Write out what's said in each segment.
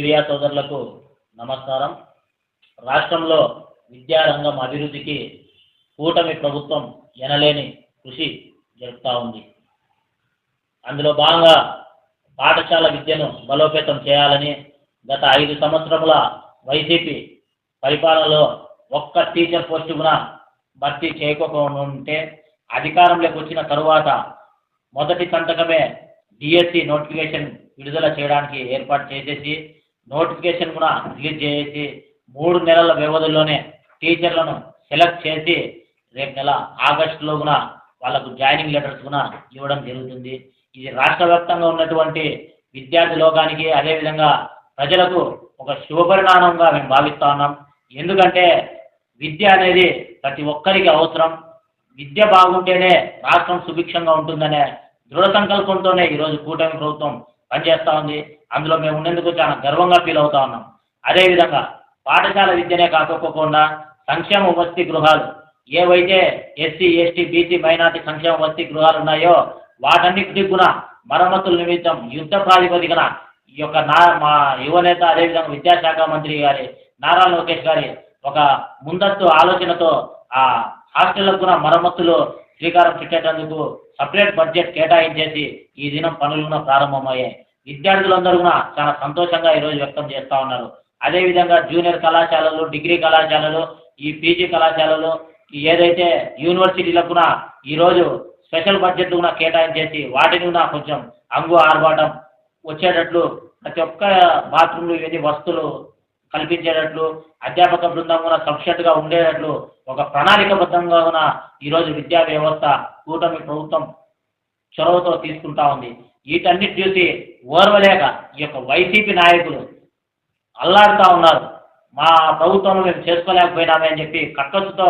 Media సోదరులకు నమస్కారం. రాష్ట్రంలో విద్యారంగం అభివృద్ధికి కూటమి ప్రభుత్వం ఎనలేని కృషి జరుపుతూ ఉంది. అందులో భాగంగా పాఠశాల విద్యను బలోపేతం చేయాలని గత ఐదు సంవత్సరముల వైసీపీ పరిపాలనలో ఒక్క టీచర్ పోస్టు కూడా భర్తీ చేయకపోకుండా ఉంటే అధికారంలోకి వచ్చిన తరువాత మొదటి సంతకమే డిఎస్సి నోటిఫికేషన్ విడుదల చేయడానికి ఏర్పాటు చేసేసి నోటిఫికేషన్ కూడా రిలీజ్ చేసి మూడు నెలల వ్యవధిలోనే టీచర్లను సెలెక్ట్ చేసి రేపు నెల ఆగస్టులో కూడా వాళ్ళకు జాయినింగ్ లెటర్స్ కూడా ఇవ్వడం జరుగుతుంది. ఇది రాష్ట్ర వ్యాప్తంగా ఉన్నటువంటి విద్యార్థి లోకానికి అదేవిధంగా ప్రజలకు ఒక శుభపరిణామంగా మేము భావిస్తా ఉన్నాం. ఎందుకంటే విద్య అనేది ప్రతి ఒక్కరికి అవసరం. విద్య బాగుంటేనే రాష్ట్రం సుభిక్షంగా ఉంటుందనే దృఢ సంకల్పంతోనే ఈరోజు కూటమి ప్రభుత్వం పనిచేస్తూ ఉంది. అందులో మేము ఉన్నందుకు చాలా గర్వంగా ఫీల్ అవుతా ఉన్నాం. అదేవిధంగా పాఠశాల విద్యనే కాకపోకుండా సంక్షేమ వసతి గృహాలు ఏవైతే ఎస్సీ ఎస్టీ బీసీ మైనార్టీ సంక్షేమ వసతి గృహాలు ఉన్నాయో వాటన్నిటికి కూడా మరమ్మతుల నిమిత్తం యుద్ధ ప్రాతిపదికన ఈ యొక్క నా మా యువనేత అదేవిధంగా విద్యాశాఖ మంత్రి గారి నారా లోకేష్ గారి ఒక ముందస్తు ఆలోచనతో ఆ హాస్టళ్ళకు కూడా మరమ్మతులు శ్రీకారం చుట్టేటందుకు సపరేట్ బడ్జెట్ కేటాయించేసి ఈ దినం పనులు కూడా ప్రారంభమయ్యాయి. విద్యార్థులందరూ కూడా చాలా సంతోషంగా ఈరోజు వ్యక్తం చేస్తూ ఉన్నారు. అదేవిధంగా జూనియర్ కళాశాలలు డిగ్రీ కళాశాలలు ఈ పీజీ కళాశాలలు ఈ ఏదైతే యూనివర్సిటీలకు కూడా ఈరోజు స్పెషల్ బడ్జెట్ కూడా కేటాయించేసి వాటిని కూడా కొంచెం అంగు ఆర్భాటం వచ్చేటట్లు ప్రతి ఒక్క బాత్రూమ్లు ఇవన్నీ వస్తువులు కల్పించేటట్లు అధ్యాపక బృందం కూడా ఉండేటట్లు ఒక ప్రణాళికబద్ధంగా ఉన్న ఈరోజు విద్యా వ్యవస్థ కూటమి ప్రభుత్వం చొరవతో తీసుకుంటా ఉంది. వీటన్నిటి చూసి ఓర్వలేక ఈ యొక్క వైసీపీ నాయకులు అల్లాడుతూ ఉన్నారు. మా ప్రభుత్వంలో మేము చేసుకోలేకపోయినామే అని చెప్పి కట్టొచ్చుతో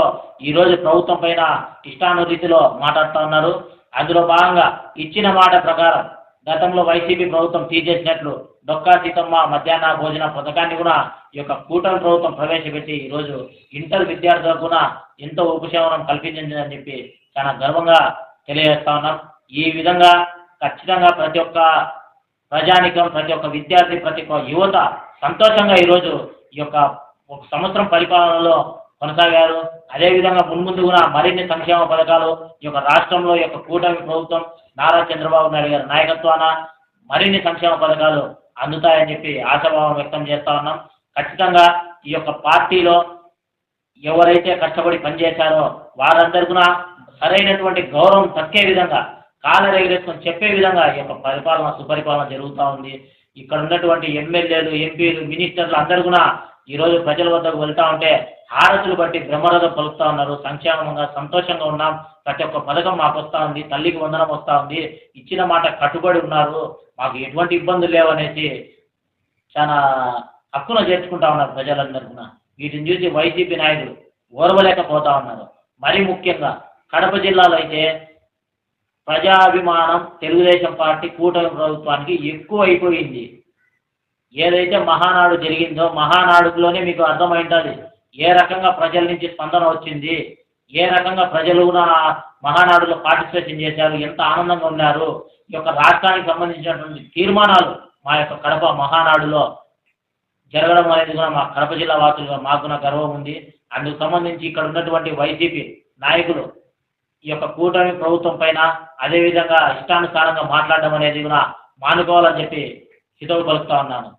ఈరోజు ప్రభుత్వం పైన ఇష్టాను రీతిలో మాట్లాడుతూ ఉన్నారు. అందులో భాగంగా ఇచ్చిన మాట ప్రకారం గతంలో వైసీపీ ప్రభుత్వం తీసేసినట్లు డొక్కా సీతమ్మ మధ్యాహ్న భోజన పథకాన్ని కూడా ఈ యొక్క కూటమి ప్రభుత్వం ప్రవేశపెట్టి ఈరోజు ఇంటర్ విద్యార్థులకు కూడా ఎంతో ఉపశమనం కల్పించిందని చెప్పి చాలా గర్వంగా తెలియజేస్తా ఉన్నాం. ఈ విధంగా ఖచ్చితంగా ప్రతి ఒక్క ప్రజానికం ప్రతి ఒక్క విద్యార్థి ప్రతి ఒక్క యువత సంతోషంగా ఈరోజు ఈ యొక్క ఒక సంవత్సరం పరిపాలనలో కొనసాగారు. అదేవిధంగా మున్ముందు కూడా మరిన్ని సంక్షేమ పథకాలు ఈ యొక్క రాష్ట్రంలో ఈ యొక్క కూటమి ప్రభుత్వం నారా చంద్రబాబు నాయుడు గారి నాయకత్వాన మరిన్ని సంక్షేమ పథకాలు అందుతాయని చెప్పి ఆశాభావం వ్యక్తం చేస్తా ఉన్నాం. ఖచ్చితంగా ఈ యొక్క పార్టీలో ఎవరైతే కష్టపడి పనిచేశారో వారందరికీ సరైనటువంటి గౌరవం తక్కే విధంగా కాలర్ ఎగరేసుకొని చెప్పే విధంగా ఈ యొక్క పరిపాలన సుపరిపాలన జరుగుతూ ఉంది. ఇక్కడ ఉన్నటువంటి ఎమ్మెల్యేలు ఎంపీలు మినిస్టర్లు అందరు కూడా ఈరోజు ప్రజల వద్దకు వెళ్తా ఉంటే హారతులు బట్టి బ్రహ్మరథం పలుకుతా ఉన్నారు. సంక్షేమంగా సంతోషంగా ఉన్నాం. ప్రతి ఒక్క పథకం మాకు వస్తూ ఉంది. తల్లికి వందనం వస్తూ ఉంది. ఇచ్చిన మాట కట్టుబడి ఉన్నారు. మాకు ఎటువంటి ఇబ్బందులు లేవనేసి చాలా హక్కున చేర్చుకుంటా ఉన్నారు ప్రజలందరికీ వీటిని చూసి వైసీపీ నాయకులు ఓర్వలేకపోతా ఉన్నారు. మరీ ముఖ్యంగా కడప జిల్లాలో అయితే ప్రజాభిమానం తెలుగుదేశం పార్టీ కూటమి ప్రభుత్వానికి ఎక్కువ అయిపోయింది ఏదైతే మహానాడు జరిగిందో మహానాడులోనే మీకు అర్థమైంటుంది ఏ రకంగా ప్రజల నుంచి స్పందన వచ్చింది? ఏ రకంగా ప్రజలు కూడా మహానాడులో పార్టిసిపేషన్ చేశారు? ఎంత ఆనందంగా ఉన్నారు? ఈ యొక్క రాష్ట్రానికి సంబంధించినటువంటి తీర్మానాలు మా యొక్క కడప మహానాడులో జరగడం అనేది కూడా మా కడప జిల్లా వాసులుగా మాకు గర్వం ఉంది. అందుకు సంబంధించి ఇక్కడ ఉన్నటువంటి వైసీపీ నాయకులు ఈ యొక్క కూటమి ప్రభుత్వం పైన అదేవిధంగా ఇష్టానుసారంగా మాట్లాడడం అనేది కూడా మానుకోవాలని చెప్పి హితవు పలుకుతా ఉన్నాను.